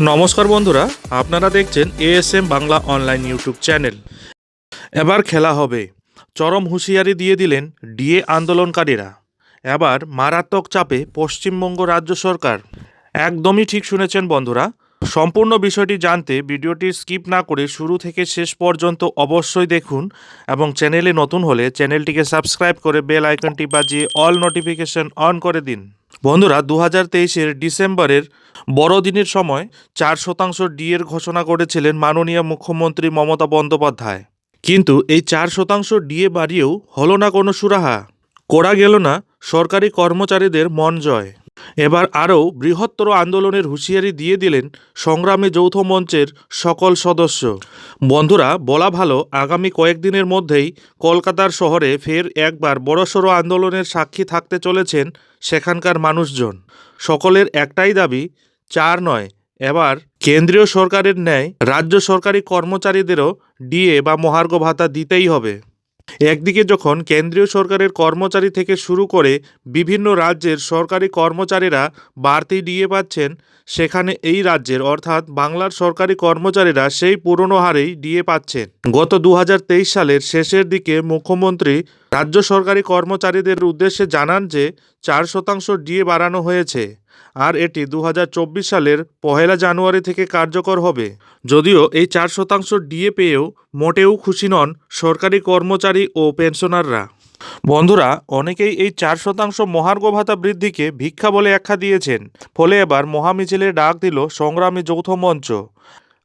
নমস্কার বন্ধুরা, আপনারা দেখছেন ASM Bangla online YouTube channel এবার খেলা হবে। চরম হুঁশিয়ারি দিয়ে দিলেন ডিএ আন্দোলনকারীরা। এবার মারাত্মক চাপে পশ্চিমবঙ্গ রাজ্য সরকার। একদমই ঠিক শুনেছেন বন্ধুরা। সম্পূর্ণ বিষয়টি জানতে ভিডিওটি স্কিপ না করে শুরু থেকে শেষ পর্যন্ত অবশ্যই দেখুন এবং চ্যানেলে নতুন হলে চ্যানেলটিকে সাবস্ক্রাইব করে বেল আইকনটি বাজিয়ে অল নোটিফিকেশন অন করে দিন। বন্ধুরা দু হাজার তেইশের ডিসেম্বরের বড়দিনের সময় চার শতাংশ ডিএর ঘোষণা করেছিলেন মাননীয় মুখ্যমন্ত্রী মমতা বন্দ্যোপাধ্যায়। কিন্তু এই চার শতাংশ ডিএ বাড়িয়েও হলো না কোনো সুরাহা। করা গেল না সরকারি কর্মচারীদের মন জয়। এবার আরও বৃহত্তর আন্দোলনের হুঁশিয়ারি দিয়ে দিলেন সংগ্রামী যৌথ মঞ্চের সকল সদস্য। বন্ধুরা, বলা ভালো, আগামী কয়েকদিনের মধ্যেই কলকাতার শহরে ফের একবার বড়সড় আন্দোলনের সাক্ষী থাকতে চলেছেন সেখানকার মানুষজন। সকলের একটাই দাবি, চার নয়, এবার কেন্দ্রীয় সরকারের ন্যায় রাজ্য সরকারি কর্মচারীদেরও ডিএ বা মহার্ঘ ভাতা দিতেই হবে। একদিকে যখন কেন্দ্রীয় সরকারের কর্মচারী থেকে শুরু করে বিভিন্ন রাজ্যের সরকারি কর্মচারীরা বাড়তি ডিএ পাচ্ছেন, সেখানে এই রাজ্যের অর্থাৎ বাংলার সরকারি কর্মচারীরা সেই পুরনো হারেই ডিএ পাচ্ছেন। গত দু হাজার তেইশ সালের শেষের দিকে মুখ্যমন্ত্রী রাজ্য সরকারি কর্মচারীদের উদ্দেশ্যে জানান যে, চার শতাংশ ডিএ বাড়ানো হয়েছে, আর এটি দু হাজার চব্বিশ সালের পহেলা জানুয়ারি থেকে কার্যকর হবে। যদিও এই চার শতাংশ ডিএ পেয়েও মোটেও খুশি নন সরকারি কর্মচারী ও পেনশনাররা। বন্ধুরা, অনেকেই এই চার শতাংশ মহার্ঘ ভাতা বৃদ্ধিকে ভিক্ষা বলে আখ্যা দিয়েছেন, ফলে এবার মহামিছিলে ডাক দিল সংগ্রামী যৌথ মঞ্চ।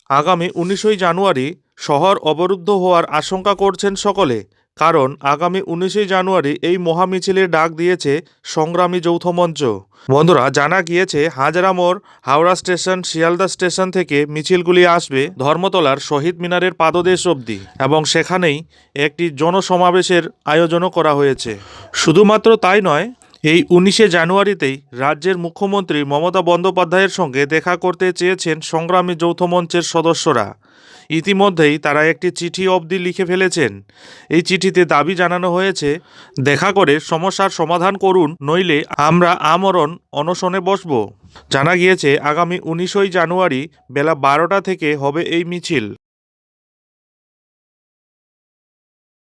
আগামী উনিশই জানুয়ারি শহর অবরুদ্ধ হওয়ার আশঙ্কা করছেন সকলে কারণ আগামী উনিশে জানুয়ারি এই মহামিছিলের ডাক দিয়েছে সংগ্রামী যৌথ মঞ্চ। বন্ধুরা, জানা গিয়েছে হাজরা মোড়, হাওড়া স্টেশন, শিয়ালদা স্টেশন থেকে মিছিলগুলি আসবে ধর্মতলার শহীদ মিনারের পাদদেশ অবধি এবং সেখানেই একটি জনসমাবেশের আয়োজনও করা হয়েছে। শুধুমাত্র তাই নয় এই উনিশে জানুয়ারিতেই রাজ্যের মুখ্যমন্ত্রী মমতা বন্দ্যোপাধ্যায়ের সঙ্গে দেখা করতে চেয়েছেন সংগ্রামী যৌথ মঞ্চের সদস্যরা। ইতিমধ্যেই তারা একটি চিঠি অবধি লিখে ফেলেছেন। এই চিঠিতে দাবি জানানো হয়েছে, দেখা করে সমস্যার সমাধান করুন, নইলে আমরা আমরণ অনশনে বসব। জানা গিয়েছে, আগামী উনিশই জানুয়ারি বেলা বারোটা থেকে হবে এই মিছিল।